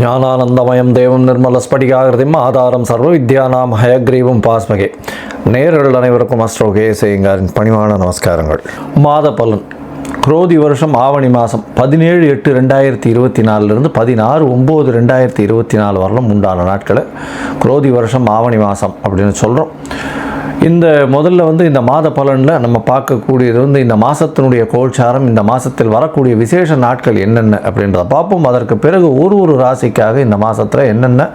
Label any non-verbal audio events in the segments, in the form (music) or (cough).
ஞானானந்தமயம் தேவம் நிர்மல ஸ்படிகாகிருதிம் ஆதாரம் சர்வ வித்யானாம் ஹயக்ரீவும் பாஸ்மகே. நேர்கள் அனைவருக்கும் அஸ்ட்ரோ கேசேங்காரின் பணிவான நமஸ்காரங்கள். மாத பலன். குரோதி வருஷம் ஆவணி மாதம் பதினேழு எட்டு ரெண்டாயிரத்தி இருபத்தி நாலுலேருந்து பதினாறு ஒம்பது ரெண்டாயிரத்தி இருபத்தி நாலு வரலும் உண்டான நாட்களை குரோதி வருஷம் ஆவணி மாதம் அப்படின்னு சொல்கிறோம் இந்த முதல்ல வந்து இந்த மாத பலனில் நம்ம பார்க்கக்கூடியது வந்து இந்த மாதத்தினுடைய கோல்சாரம் இந்த மாதத்தில் வரக்கூடிய விசேஷ நாட்கள் என்னென்ன அப்படின்றத பார்ப்போம். அதற்கு பிறகு ஒரு ஒரு ராசிக்காக இந்த மாதத்தில் என்னென்ன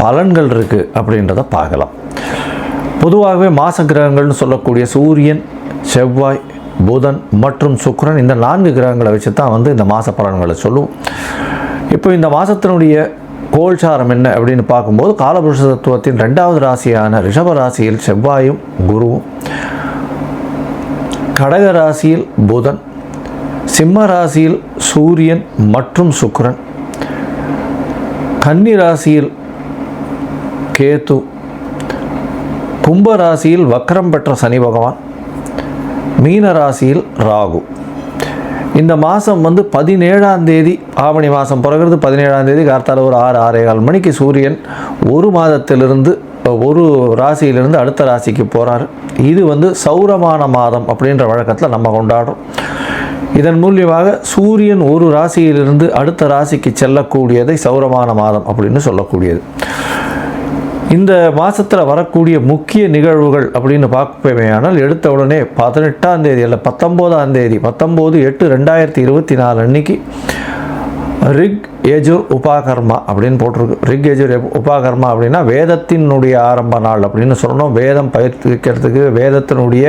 பலன்கள் இருக்குது அப்படின்றத பார்க்கலாம். பொதுவாகவே மாச கிரகங்கள்னு சொல்லக்கூடிய சூரியன் செவ்வாய் புதன் மற்றும் சுக்ரன் இந்த நான்கு கிரகங்களை வச்சு தான் வந்து இந்த மாத பலன்களை சொல்லுவோம். இப்போ இந்த மாதத்தினுடைய கோல்சாரம் என்ன அப்படின்னு பார்க்கும்போது காலபுருஷ தத்துவத்தின் ரெண்டாவது ராசியான ரிஷப ராசியில் செவ்வாயும் குருவும். கடக ராசியில் புதன் சிம்ம ராசியில் சூரியன் மற்றும் சுக்கரன். கன்னி ராசியில் கேத்து கும்ப ராசியில் வக்ரம் பெற்ற சனி பகவான் மீன ராசியில் ராகு. இந்த மாதம் வந்து பதினேழாம் தேதி ஆவணி மாதம் பிறகுறது பதினேழாம் தேதி கார்த்தால ஒரு ஆறு ஆறே கால் மணிக்கு சூரியன் ஒரு மாதத்திலிருந்து ஒரு ராசியிலிருந்து அடுத்த ராசிக்கு போகிறார் இது வந்து சௌரமான மாதம் அப்படின்ற வழக்கத்தில் நம்ம கொண்டாடுறோம். இதன் மூலியமாக சூரியன் ஒரு ராசியிலிருந்து அடுத்த ராசிக்கு செல்லக்கூடியதை சௌரமான மாதம் அப்படின்னு சொல்லக்கூடியது. இந்த மாதத்தில் வரக்கூடிய முக்கிய நிகழ்வுகள் அப்படின்னு பார்ப்பேமையானால் எடுத்த உடனே பதினெட்டாம் தேதி அல்ல பத்தொம்போதாம் தேதி பத்தொம்போது எட்டு ரெண்டாயிரத்தி இருபத்தி நாலு அன்னைக்கு ரிக் எஜுர் உபாகர்மா அப்படின்னு போட்டிருக்கு. ரிக் எஜுர் உபாகர்மா அப்படின்னா வேதத்தினுடைய ஆரம்ப நாள் அப்படின்னு சொல்லணும். வேதம் பயிர்க்கிறதுக்கு வேதத்தினுடைய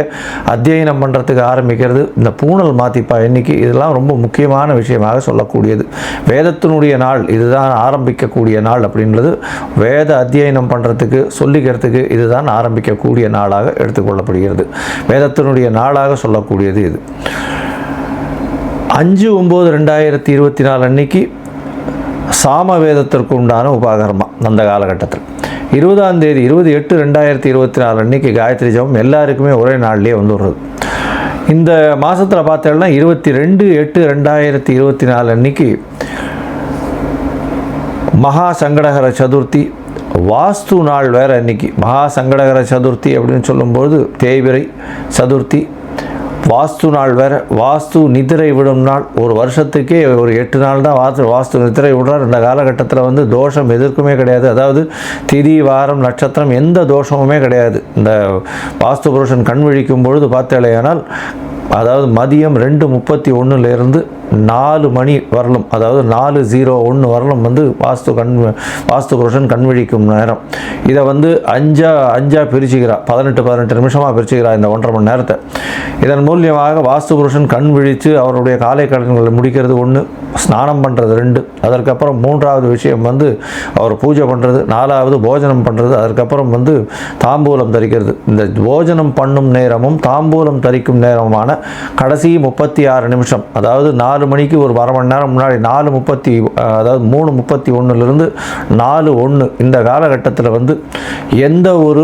அத்தியனம் பண்ணுறதுக்கு ஆரம்பிக்கிறது. இந்த பூனல் மாத்திப்பா எண்ணிக்கை இதெல்லாம் ரொம்ப முக்கியமான விஷயமாக சொல்லக்கூடியது. வேதத்தினுடைய நாள் இதுதான் ஆரம்பிக்கக்கூடிய நாள் அப்படின்றது. வேத அத்தியனம் பண்ணுறதுக்கு சொல்லிக்கிறதுக்கு இதுதான் ஆரம்பிக்கக்கூடிய நாளாக எடுத்துக்கொள்ளப்படுகிறது. வேதத்தினுடைய நாளாக சொல்லக்கூடியது இது. அஞ்சு ஒம்பது ரெண்டாயிரத்தி இருபத்தி நாலு அன்னைக்கு சாம வேதத்திற்கு உண்டான உபாகரமாக அந்த காலகட்டத்தில். இருபதாம் தேதி இருபது எட்டு ரெண்டாயிரத்தி இருபத்தி நாலு அன்னைக்கு காயத்ரி ஜபம் எல்லாருக்குமே ஒரே நாள்லேயே வந்துடுறது. இந்த மாதத்தில் பார்த்தோம்னா இருபத்தி ரெண்டு எட்டு ரெண்டாயிரத்தி இருபத்தி நாலு அன்னைக்கு மகா சங்கடகர சதுர்த்தி வாஸ்து நாள் வேறு அன்னைக்கு. மகா சங்கடகர சதுர்த்தி அப்படின்னு சொல்லும்போது தேய்பிரை சதுர்த்தி வாஸ்து நாள் வேறு. வாஸ்து நிதிரை விடும் நாள். ஒரு வருஷத்துக்கே ஒரு எட்டு நாள் தான் வாஸ்து வாஸ்து நிதிரை விடுறார். இந்த காலகட்டத்தில் வந்து தோஷம் எதற்குமே கிடையாது. அதாவது திதி வாரம் நட்சத்திரம் எந்த தோஷமுமே கிடையாது. இந்த வாஸ்து புருஷன் கண் விழிக்கும் பொழுது பார்த்தாலேயானால் அதாவது மதியம் ரெண்டு முப்பத்தி ஒன்றுலேருந்து நாலு மணி வரலும் அதாவது நாலு ஜீரோ ஒன்று வரலும் வந்து வாஸ்து கண் வாஸ்து புருஷன் கண் விழிக்கும் நேரம். இதை வந்து அஞ்சா அஞ்சா பிரிச்சுக்கிறா பதினெட்டு பதினெட்டு நிமிஷமாக பிரிச்சுக்கிறா இந்த ஒன்றரை மணி நேரத்தை. இதன் மூலியமாக வாஸ்து புருஷன் கண் விழித்து அவருடைய காலை கடன்களை முடிக்கிறது ஒன்று ஸ்நானம் பண்ணுறது ரெண்டு. அதற்கப்புறம் மூன்றாவது விஷயம் வந்து அவர் பூஜை பண்ணுறது நாலாவது போஜனம் பண்ணுறது அதற்கப்புறம் வந்து தாம்பூலம் தரிக்கிறது. இந்த போஜனம் பண்ணும் நேரமும் தாம்பூலம் தரிக்கும் நேரமான கடைசி முப்பத்தி ஆறு நிமிஷம் அதாவது நாலு மணிக்கு ஒரு அரை மணி நேரம் முன்னாடி நாலு முப்பத்தி அதாவது மூணு முப்பத்தி ஒன்றுலேருந்து நாலு ஒன்று இந்த காலகட்டத்தில் வந்து எந்த ஒரு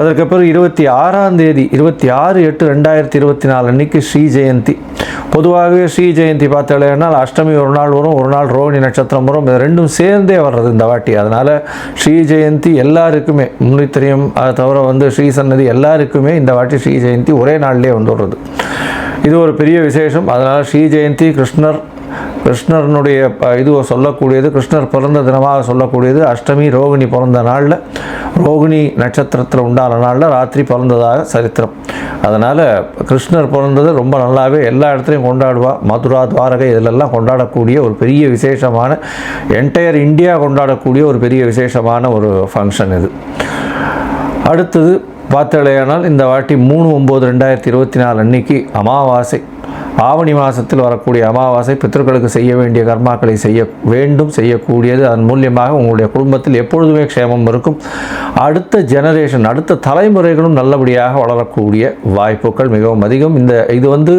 அதற்கு பிறகு இருபத்தி ஆறாம் தேதி இருபத்தி ஆறு எட்டு ரெண்டாயிரத்தி இருபத்தி நாலு அன்னைக்கு ஸ்ரீ ஜெயந்தி. பொதுவாகவே ஸ்ரீ ஜெயந்தி பார்த்தாலேனால் அஷ்டமி ஒரு நாள் வரும் ஒரு நாள் ரோஹிணி நட்சத்திரம் வரும் இது ரெண்டும் சேர்ந்தே வர்றது இந்த வாட்டி. அதனால் ஸ்ரீ ஜெயந்தி எல்லாருக்குமே முன்னித்திரியம் அதை தவிர வந்து ஸ்ரீ சன்னதி எல்லாருக்குமே இந்த வாட்டி ஸ்ரீ ஜெயந்தி ஒரே நாள்லேயே வந்துடுறது. இது ஒரு பெரிய விசேஷம். அதனால் ஸ்ரீ ஜெயந்தி கிருஷ்ணர் கிருஷ்ணரனுடைய இதுவை சொல்லக்கூடியது கிருஷ்ணர் பிறந்த தினமாக சொல்லக்கூடியது அஷ்டமி ரோகிணி பிறந்த நாளில் ரோகிணி நட்சத்திரத்தில் உண்டான நாளில் ராத்திரி பிறந்ததாக சரித்திரம். அதனால் கிருஷ்ணர் பிறந்தது ரொம்ப நல்லாவே எல்லா இடத்துலையும் கொண்டாடுவா. மதுரா துவாரகை இதிலெல்லாம் கொண்டாடக்கூடிய ஒரு பெரிய விசேஷமான என்டையர் இந்தியா கொண்டாடக்கூடிய ஒரு பெரிய விசேஷமான ஒரு ஃபங்க்ஷன் இது. அடுத்தது பார்த்தலையானால் இந்த வாட்டி மூணு ஒம்பது ரெண்டாயிரத்தி இருபத்தி நாலு அன்னைக்கு அமாவாசை. ஆவணி மாதத்தில் வரக்கூடிய அமாவாசை பித்தர்களுக்கு செய்ய வேண்டிய கர்மாக்களை செய்ய வேண்டும் செய்யக்கூடியது. அதன் மூலியமாக உங்களுடைய குடும்பத்தில் எப்பொழுதுமே க்ஷேமம் இருக்கும். அடுத்த ஜெனரேஷன் அடுத்த தலைமுறைகளும் நல்லபடியாக வளரக்கூடிய வாய்ப்புகள் மிகவும் அதிகம். இந்த இது வந்து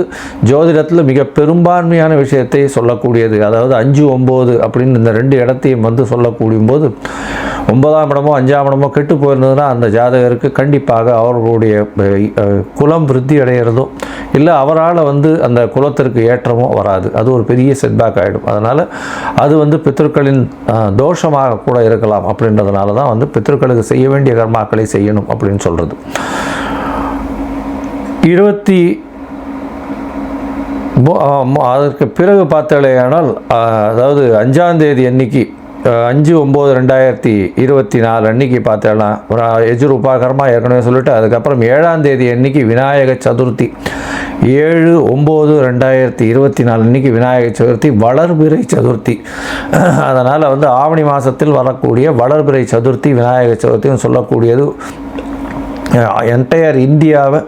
ஜோதிடத்தில் மிக பெரும்பான்மையான விஷயத்தை சொல்லக்கூடியது. அதாவது அஞ்சு ஒம்பது அப்படின்னு இந்த ரெண்டு இடத்தையும் வந்து சொல்லக்கூடிய போது ஒன்பதாம் இடமோ அஞ்சாம் இடமோ கெட்டு போயிருந்ததுன்னா அந்த ஜாதகருக்கு கண்டிப்பாக அவர்களுடைய குலம் விருத்தி அடைகிறதோ இல்லை அவரால் வந்து அந்த குலத்திற்கு ஏற்றமோ வராது. அது ஒரு பெரிய செட்பேக் ஆகிடும் அதனால் அது வந்து பித்தர்களின் தோஷமாக கூட இருக்கலாம் அப்படின்றதுனால தான் வந்து பித்தர்களுக்கு செய்ய வேண்டிய கர்மாக்களை செய்யணும் அப்படின்னு சொல்கிறது இருபத்தி அதற்கு பிறகு பார்த்தாலேயானால் ஆனால் அதாவது அஞ்சாம் தேதி அன்னைக்கு அஞ்சு ஒம்பது ரெண்டாயிரத்தி இருபத்தி நாலு அன்னைக்கு பார்த்தேன்னா எஜுரூபாகரமாக ஏற்கனவே சொல்லிட்டு அதுக்கப்புறம் ஏழாம் தேதி அன்னைக்கு விநாயக சதுர்த்தி. ஏழு ஒம்பது ரெண்டாயிரத்தி இருபத்தி நாலு அன்னைக்கு விநாயக சதுர்த்தி வளர்பிறை சதுர்த்தி. அதனால் வந்து ஆவணி மாதத்தில் வரக்கூடிய வளர்பிறை சதுர்த்தி விநாயக சதுர்த்தின்னு சொல்லக்கூடியது என்டையர் இந்தியாவை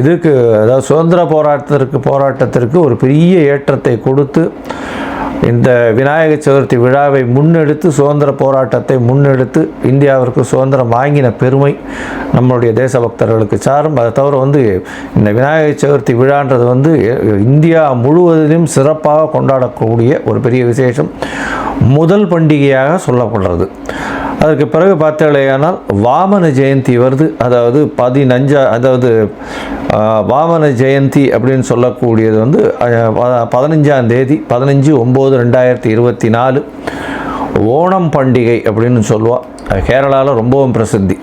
இதுக்கு அதாவது சுதந்திர போராட்டத்திற்கு போராட்டத்திற்கு ஒரு பெரிய ஏற்றத்தை கொடுத்து இந்த விநாயக சதுர்த்தி விழாவை முன்னெடுத்து சுதந்திர போராட்டத்தை முன்னெடுத்து இந்தியாவிற்கு சுதந்திரம் வாங்கின பெருமை நம்மளுடைய தேசபக்தர்களுக்கு சாரும். அதை தவிர வந்து இந்த விநாயக சதுர்த்தி விழான்றது வந்து இந்தியா முழுவதிலும் சிறப்பாக கொண்டாடக்கூடிய ஒரு பெரிய விசேஷம். முதல் பண்டிகையாக சொல்லப்படுறது. அதற்கு பிறகு பார்த்தாலேயானால் வாமன ஜெயந்தி வருது. அதாவது பதினஞ்சா அதாவது வாமன ஜெயந்தி அப்படின்னு சொல்லக்கூடியது வந்து பதினஞ்சாம் தேதி பதினஞ்சு ஒம்பது ரெண்டாயிரத்தி இருபத்தி நாலு ஓணம் பண்டிகை அப்படின்னு சொல்லுவாள் கேரளாவில் ரொம்பவும் பிரசித்தி.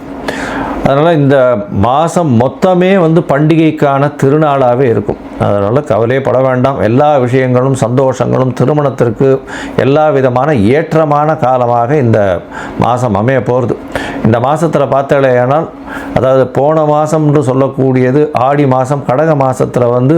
அதனால் இந்த மாதம் மொத்தமே வந்து பண்டிகைக்கான திருநாளாகவே இருக்கும். அதனால் கவலையே பட வேண்டாம். எல்லா விஷயங்களும் சந்தோஷங்களும் திருமணத்திற்கு எல்லா விதமான ஏற்றமான காலமாக இந்த மாதம் அமைய போகிறது இந்த மாதத்தில் பார்த்தாலேயானால் அதாவது போன மாதம்னு சொல்லக்கூடியது ஆடி மாதம் கடக மாதத்தில் வந்து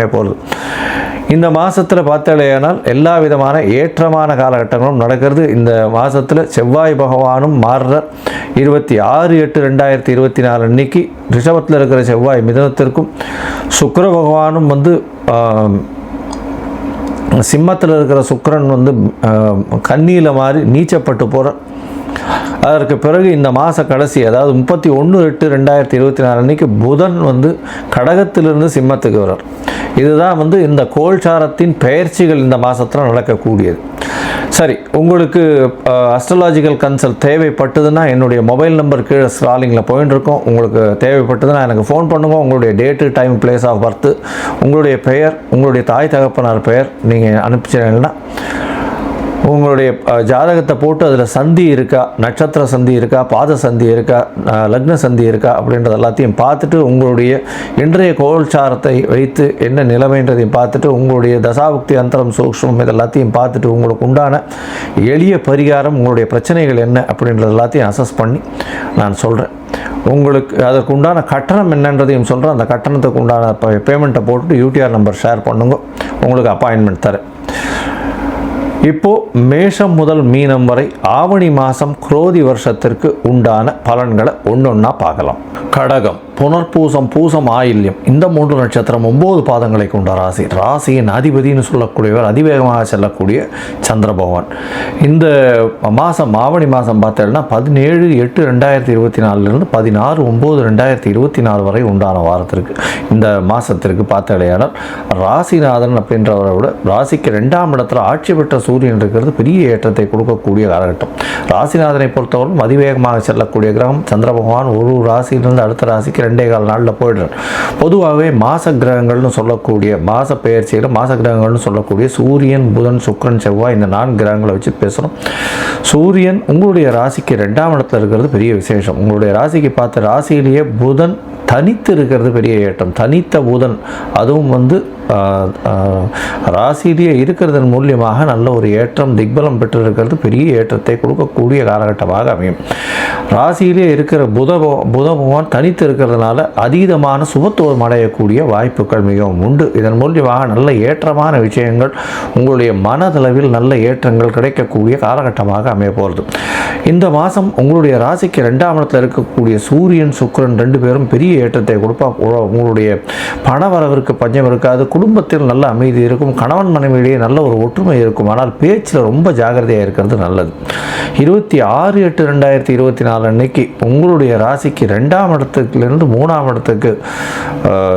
அமையப்போகுது இந்த மாதத்தில் பார்த்தாலேயானால் எல்லா விதமான ஏற்றமான காலகட்டங்களும் நடக்கிறது. இந்த மாதத்தில் செவ்வாய் பகவானும் மாறுற இருபத்தி ஆறு எட்டு ரெண்டாயிரத்தி இருபத்தி நாலு அன்னைக்கு ரிஷபத்தில் இருக்கிற செவ்வாய் மிதனத்திற்கும் சுக்கர பகவானும் வந்து சிம்மத்தில் இருக்கிற சுக்கிரன் வந்து கண்ணியில் மாறி நீச்சப்பட்டு போகிற அதற்கு பிறகு இந்த மாத கடைசி அதாவது முப்பத்தி ஒன்று எட்டு ரெண்டாயிரத்தி இருபத்தி நாலு அன்னைக்கு புதன் வந்து கடகத்திலிருந்து சிம்மத்துக்கு வர்றார். இதுதான் வந்து இந்த கோல்சாரத்தின் பெயர்ச்சிகள் இந்த மாதத்தில் நடக்கக்கூடியது. சரி உங்களுக்கு அஸ்ட்ரலாஜிக்கல் கன்சல்ட் தேவைப்பட்டதுன்னா என்னுடைய மொபைல் நம்பர் கீழே ஸ்ட்ராலிங்கில் போயின்னு இருக்கோம். உங்களுக்கு தேவைப்பட்டதுன்னா எனக்கு ஃபோன் பண்ணுங்கள் உங்களுடைய date time place of birth உங்களுடைய பெயர் உங்களுடைய தாய் தகப்பனார் பெயர் நீங்கள் அனுப்பிச்சிங்கன்னா உங்களுடைய ஜாதகத்தை போட்டு அதில் சந்தி இருக்கா நட்சத்திர சந்தி இருக்கா பாத சந்தி இருக்கா லக்ன சந்தி இருக்கா அப்படின்றது எல்லாத்தையும் பார்த்துட்டு உங்களுடைய இன்றைய கோல்சாரத்தை வைத்து என்ன நிலைமைன்றதையும் பார்த்துட்டு உங்களுடைய தசாபுக்தி அந்தரம் சூக்ஷ்மம் இது எல்லாத்தையும் பார்த்துட்டு உங்களுக்கு உண்டான எளிய பரிகாரம் உங்களுடைய பிரச்சனைகள் என்ன அப்படின்றது எல்லாத்தையும் அசஸ் பண்ணி நான் சொல்கிறேன் உங்களுக்கு அதற்கு உண்டான கட்டணம் என்னன்றதையும் சொல்கிறேன் அந்த கட்டணத்துக்கு உண்டான பேமெண்ட்டை போட்டுட்டு யூடிஆர் நம்பர் ஷேர் பண்ணுங்க. உங்களுக்கு அப்பாயின்மெண்ட் தரேன். இப்போ மேஷம் முதல் மீனம் வரை ஆவணி மாதம் குரோதி வருஷத்திற்கு உண்டான பலன்களை ஒன்றொன்னா பார்க்கலாம். கடகம். புனர்பூசம் பூசம் ஆயில்யம். இந்த மூன்று நட்சத்திரம் ஒம்பது பாதங்களை கொண்ட ராசி. ராசியின் அதிபதினு சொல்லக்கூடியவர் அதிவேகமாக செல்லக்கூடிய சந்திர பகவான். இந்த மாதம் ஆவணி மாதம் பார்த்தேன்னா பதினேழு எட்டு ரெண்டாயிரத்தி இருபத்தி நாலுலேருந்து பதினாறு ஒம்பது ரெண்டாயிரத்தி இருபத்தி நாலு வரை உண்டான வாரத்திற்கு இந்த மாதத்திற்கு பார்த்தடையானால் ராசிநாதன் அப்படின்றவரை விட ராசிக்கு ரெண்டாம் இடத்துல ஆட்சி பெற்ற சூரியன் இருக்கிறது பெரிய ஏற்றத்தை கொடுக்கக்கூடிய காலகட்டம். ராசிநாதனை பொறுத்தவரைக்கும் அதிவேகமாக செல்லக்கூடிய கிரகம் சந்திர பகவான். ஒரு ராசியிலிருந்து அடுத்த ராசிக்கு ரெண்டே கால் நாளில் போயிடுறார் பொதுவாகவே மாச கிரகங்கள்னு சொல்லக்கூடிய மாச பெயர்ச்சியில் மாச கிரகங்கள்னு சொல்லக்கூடிய சூரியன் புதன் சுக்கரன் செவ்வாய் இந்த நான்கு கிரகங்களை வச்சு பேசுகிறோம் சூரியன் உங்களுடைய ராசிக்கு ரெண்டாம் இடத்துல இருக்கிறது பெரிய விசேஷம். உங்களுடைய ராசிக்கு பார்த்த ராசியிலேயே புதன் தனித்து இருக்கிறது பெரிய ஏற்றம். தனித்த புதன் அதுவும் வந்து ராசியிலேயே இருக்கிறதன் மூலியமாக நல்ல ஒரு ஏற்றம் திக்பலம் பெற்றிருக்கிறது. பெரிய ஏற்றத்தை கொடுக்கக்கூடிய காலகட்டமாக அமையும். ராசியிலே இருக்கிற புத பக- புத பகவான் தனித்து இருக்கிறதுனால அதீதமான சுபத்துவம் அடையக்கூடிய வாய்ப்புகள் மிகவும் உண்டு. இதன் மூலியமாக நல்ல ஏற்றமான விஷயங்கள் உங்களுடைய மனதளவில் நல்ல ஏற்றங்கள் கிடைக்கக்கூடிய காலகட்டமாக அமைய போகிறது இந்த மாதம் உங்களுடைய ராசிக்கு ரெண்டாம் இடத்தில் இருக்கக்கூடிய சூரியன் சுக்கிரன் ரெண்டு பேரும் பெரிய ஏற்றத்தை கொடுப்பா உங்களுடைய பண வரவிற்கு பஞ்சம் இருக்காது. குடும்பத்தில் நல்ல அமைதி இருக்கும் கணவன் மனைவியிடையே நல்ல ஒரு ஒற்றுமை இருக்கும். ஆனால் பேச்சில் ரொம்ப ஜாகிரதையாக இருக்கிறது நல்லது. இருபத்தி ஆறு எட்டு ரெண்டாயிரத்தி இருபத்தி நாலு அன்னைக்கு உங்களுடைய ராசிக்கு ரெண்டாம் இடத்துலேருந்து மூணாம் இடத்துக்கு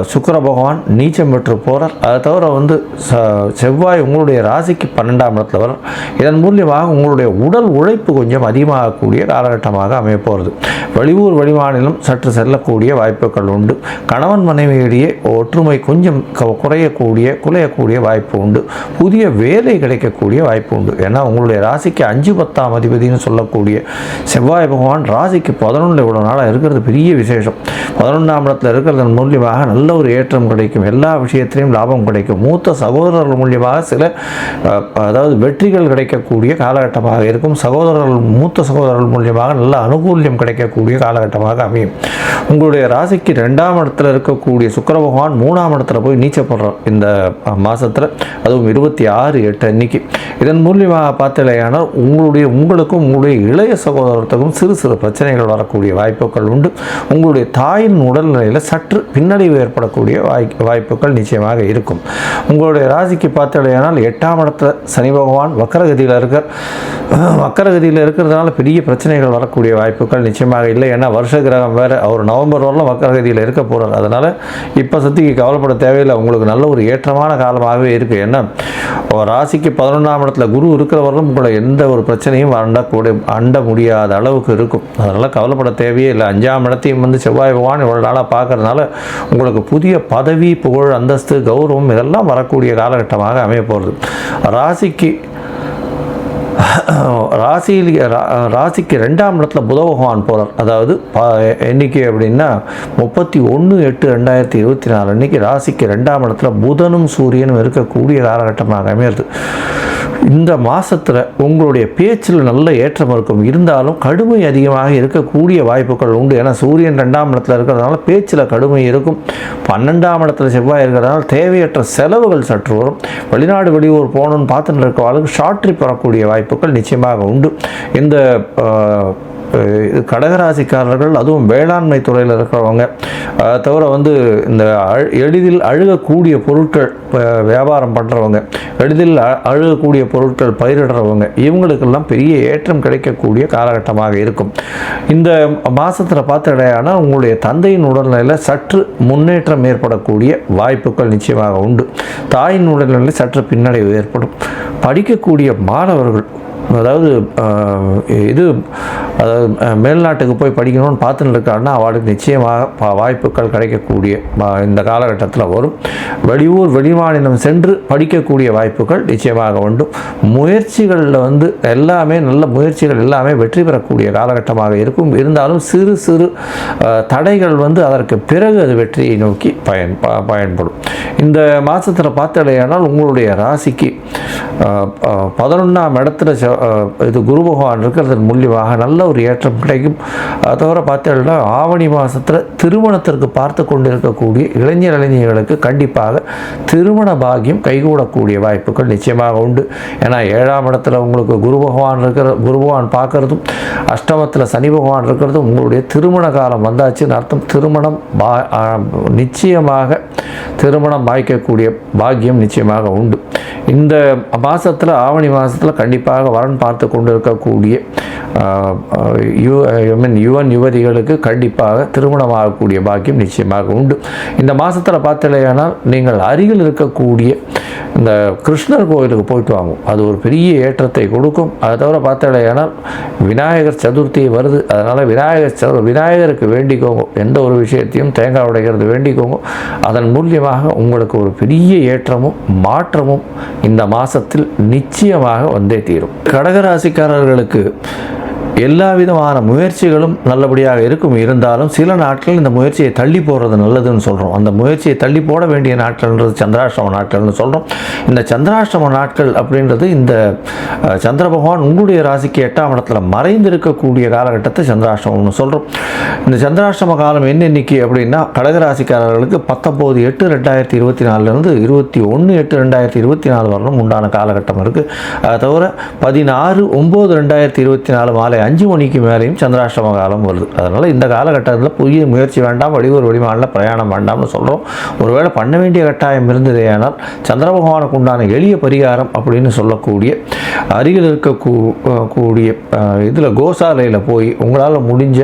சுக்கர பகவான் நீச்சம் பெற்று போகிறார் அதை தவிர வந்து ச- செவ்வாய் உங்களுடைய ராசிக்கு பன்னெண்டாம் இடத்துல வர இதன் மூலியமாக உங்களுடைய உடல் உழைப்பு கொஞ்சம் அதிகமாகக்கூடிய காலகட்டமாக அமையப்போகிறது வெளியூர் வெளிமாநிலம் சற்று செல்லக்கூடிய வாய்ப்புகள் உண்டு. கணவன் மனைவியிடையே ஒற்றுமை கொஞ்சம் க- குறையக்கூடிய குலையக்கூடிய வாய்ப்பு உண்டு. புதிய வேலை கிடைக்கக்கூடிய வாய்ப்பு உண்டு. ஏன்னா உங்களுடைய ராசிக்கு அஞ்சு பத்தாம் அதிபதினு சொல்லக்கூடிய செவ்வாய் பகவான் ராசிக்கு பதினொன்றில் இவ்வளோ நாளாக இருக்கிறது பெரிய விசேஷம். பதினொன்றாம் இடத்துல இருக்கிறதன் மூலியமாக நல்ல ஒரு ஏற்றம் கிடைக்கும். எல்லா விஷயத்திலையும் லாபம் கிடைக்கும். மூத்த சகோதரர்கள் மூலியமாக சில அதாவது வெற்றிகள் கிடைக்கக்கூடிய காலகட்டமாக இருக்கும். சகோதரர்கள் மூத்த சகோதரர்கள் மூலியமாக நல்ல அனுகூல்யம் கிடைக்கக்கூடிய காலகட்டமாக அமையும். உங்களுடைய ராசிக்கு ரெண்டாம் இடத்துல இருக்கக்கூடிய சுக்கர பகவான் மூணாம் இடத்துல போய் வரும் இந்த மாதத்தில் அதுவும் இருபத்தி ஆறு எட்டு அன்னைக்கு. இதன் மூலியமாக பார்த்தலையானால் உங்களுடைய உங்களுக்கும் உங்களுடைய இளைய சகோதரத்துக்கும் சிறு சிறு பிரச்சனைகள் வரக்கூடிய வாய்ப்புகள் உண்டு. உங்களுடைய தாயின் உடல்நிலையில் சற்று பின்னடைவு ஏற்படக்கூடிய வாய் வாய்ப்புகள் நிச்சயமாக இருக்கும். உங்களுடைய ராசிக்கு பார்த்தலையானால் எட்டாம் இடத்துல சனி பகவான் வக்கரகதியில் இருக்க வக்கரகதியில் இருக்கிறதுனால பெரிய பிரச்சனைகள் வரக்கூடிய வாய்ப்புகள் நிச்சயமாக இல்லை. ஏன்னா வருஷ கிரகம் வேறு அவர் நவம்பர் வரலாம் வக்கரகதியில் இருக்க போகிறார் அதனால் இப்போ சத்திக்கு கவலைப்பட தேவையில்லை. உங்களுக்கு நல்ல ஒரு ஏற்றமான காலமாகவே இருக்குது ஏன்னா ராசிக்கு பதினொன்றாம் இடத்துல குரு இருக்கிறவர்களும் உங்களை எந்த ஒரு பிரச்சனையும் அண்டக்கூடிய அண்ட முடியாத அளவுக்கு இருக்கும். அதனால் கவலைப்பட தேவையே இல்லை. அஞ்சாம் இடத்தையும் வந்து செவ்வாய் பகவான் இவ்வளோ நாளாக பார்க்கறதுனால உங்களுக்கு புதிய பதவி புகழ் அந்தஸ்து கௌரவம் இதெல்லாம் வரக்கூடிய காலகட்டமாக அமைய போகிறது ராசிக்கு (clears throat) ராசியில் ரா- ராசிக்கு ரெண்டாம் இடத்துல புத பகவான் போகிறார் அதாவது ப எண்ணிக்கை அப்படின்னா முப்பத்தி ஒன்று எட்டு ரெண்டாயிரத்தி இருபத்தி நாலு அன்னைக்கு ராசிக்கு ரெண்டாம் இடத்துல புதனும் சூரியனும் இருக்கக்கூடிய காலகட்டமாக அமையிறது. இந்த மாதத்தில் உங்களுடைய பேச்சில் நல்ல ஏற்றம் இருக்கும். இருந்தாலும் கடுமை அதிகமாக இருக்கக்கூடிய வாய்ப்புகள் உண்டு. ஏன்னா சூரியன் ரெண்டாம் இடத்துல இருக்கிறதுனால பேச்சில் கடுமை இருக்கும். பன்னெண்டாம் இடத்துல செவ்வாய் இருக்கிறதுனால தேவையற்ற செலவுகள் சற்று வரும். வெளிநாடு வெளியூர் போகணும்னு பார்த்துட்டு இருக்கவாளுக்கு ஷார்ட் ட்ரிப் வரக்கூடிய வாய்ப்புகள் நிச்சயமாக உண்டு. இந்த கடகராசிக்காரர்கள் அதுவும் வேளாண்மை துறையில் இருக்கிறவங்க. அதை தவிர வந்து இந்த எளிதில் அழுகக்கூடிய பொருட்கள் வியாபாரம் பண்ணுறவங்க எளிதில் அழுகக்கூடிய பொருட்கள் பயிரிடுறவங்க இவங்களுக்கெல்லாம் பெரிய ஏற்றம் கிடைக்கக்கூடிய காலகட்டமாக இருக்கும். இந்த மாதத்தில் பார்த்தடையானால் உங்களுடைய தந்தையின் உடல்நிலையில் சற்று முன்னேற்றம் ஏற்படக்கூடிய வாய்ப்புகள் நிச்சயமாக உண்டு. தாயின் உடல்நிலையில் சற்று பின்னடைவு ஏற்படும். படிக்கக்கூடிய மாணவர்கள் அதாவது இது அதாவது மேல்நாட்டுக்கு போய் படிக்கணும்னு பார்த்துட்டு இருக்காருன்னா அவளுக்கு நிச்சயமாக வாய்ப்புகள் கிடைக்கக்கூடிய இந்த காலகட்டத்தில் வரும். வெளியூர் வெளிமாநிலம் சென்று படிக்கக்கூடிய வாய்ப்புகள் நிச்சயமாக உண்டு. முயற்சிகளில் வந்து எல்லாமே நல்ல முயற்சிகள் எல்லாமே வெற்றி பெறக்கூடிய காலகட்டமாக இருக்கும். இருந்தாலும் சிறு சிறு தடைகள் வந்து அதற்கு பிறகு அது வெற்றியை நோக்கி பயன் ப- பயன்படும். இந்த மாதத்தில் பார்த்தடையானால் உங்களுடைய ராசிக்கு பதினொன்றாம் இடத்துல இது குரு பகவான் இருக்கிறதன் மூலியமாக நல்ல ஒரு ஏற்றம் கிடைக்கும். அதை தவிர பார்த்தீங்கன்னா ஆவணி மாதத்தில் திருமணத்திற்கு பார்த்து கொண்டிருக்கக்கூடிய இளைஞர் இளைஞர்களுக்கு கண்டிப்பாக திருமண பாக்கியம் கைகூடக்கூடிய வாய்ப்புகள் நிச்சயமாக உண்டு. ஏன்னா ஏழாம் இடத்துல உங்களுக்கு குரு பகவான் இருக்கிற குரு பகவான் பார்க்கறதும் அஷ்டமத்தில் சனி பகவான் இருக்கிறதும் உங்களுடைய திருமண காலம் வந்தாச்சுன்னு அர்த்தம்? திருமணம் பா நிச்சயமாக திருமணம் பாய்க்கக்கூடிய பாக்கியம் நிச்சயமாக உண்டு. இந்த மாதத்தில் ஆவணி மாதத்தில் கண்டிப்பாக பலன் பார்த்து கொண்டு இருக்கக்கூடிய ஆஹ், யு ஐ மீன் யுவன் யுவதிகளுக்கு கண்டிப்பாக திருமணமாகக்கூடிய பாக்கியம் நிச்சயமாக உண்டு. இந்த மாதத்தில் பார்த்தலையானால் நீங்கள் அருகில் இருக்கக்கூடிய இந்த கிருஷ்ணர் கோயிலுக்கு போயிட்டு வாங்கும். அது ஒரு பெரிய ஏற்றத்தை கொடுக்கும். அதை தவிர பார்த்தலையானால் விநாயகர் சதுர்த்தி வருது. அதனால் விநாயகர் சது விநாயகருக்கு வேண்டிக்கோங்க. எந்த ஒரு விஷயத்தையும் தேங்காய் உடைக்கிறது வேண்டிக்கோங்க. அதன் மூலியமாக உங்களுக்கு ஒரு பெரிய ஏற்றமும் மாற்றமும் இந்த மாதத்தில் நிச்சயமாக வந்தே தீரும். கடகராசிக்காரர்களுக்கு எல்லா விதமான முயற்சிகளும் நல்லபடியாக இருக்கும். இருந்தாலும் சில நாட்கள் இந்த முயற்சியை தள்ளி போடுறது நல்லதுன்னு சொல்கிறோம் அந்த முயற்சியை தள்ளி போட வேண்டிய நாட்கள்ன்றது சந்திராஷ்டம நாட்கள்னு சொல்கிறோம் இந்த சந்திராஷ்டம நாட்கள் அப்படின்றது இந்த சந்திர பகவான் உங்களுடைய ராசிக்கு எட்டாம் இடத்துல மறைந்திருக்கக்கூடிய காலகட்டத்தை சந்திராஷ்டமம்னு சொல்கிறோம் இந்த சந்திராஷ்டம காலம் என்ன இன்னைக்கு அப்படின்னா கடகராசிக்காரர்களுக்கு பத்தொம்போது எட்டு ரெண்டாயிரத்தி இருபத்தி நாலுலேருந்து இருபத்தி ஒன்று எட்டு ரெண்டாயிரத்தி இருபத்தி நாலு வரலும் உண்டான காலகட்டம் இருக்குது அதை தவிர பதினாறு ஒம்பது ரெண்டாயிரத்தி இருபத்தி நாலு மாலை அஞ்சு மணிக்கு மேலேயும் சந்திராஷ்டம காலம் வருது. அதனால் இந்த காலகட்டத்தில் புதிய முயற்சி வேண்டாம் வெளியூர் வெளிமாநில பிரயாணம் வேண்டாம்னு சொல்கிறோம் ஒருவேளை பண்ண வேண்டிய கட்டாயம் இருந்ததே ஆனால் சந்திர பகவானுக்கு உண்டான எளிய பரிகாரம் அப்படின்னு சொல்லக்கூடிய அருகில் இருக்கக்கூடிய இதில் கோசாலையில் போய் உங்களால் முடிஞ்ச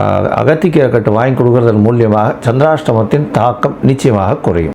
அஹ், அகத்திக்கீரை கட்டு வாங்கி கொடுக்கறதன் மூலியமாக சந்திராஷ்டமத்தின் தாக்கம் நிச்சயமாக குறையும்.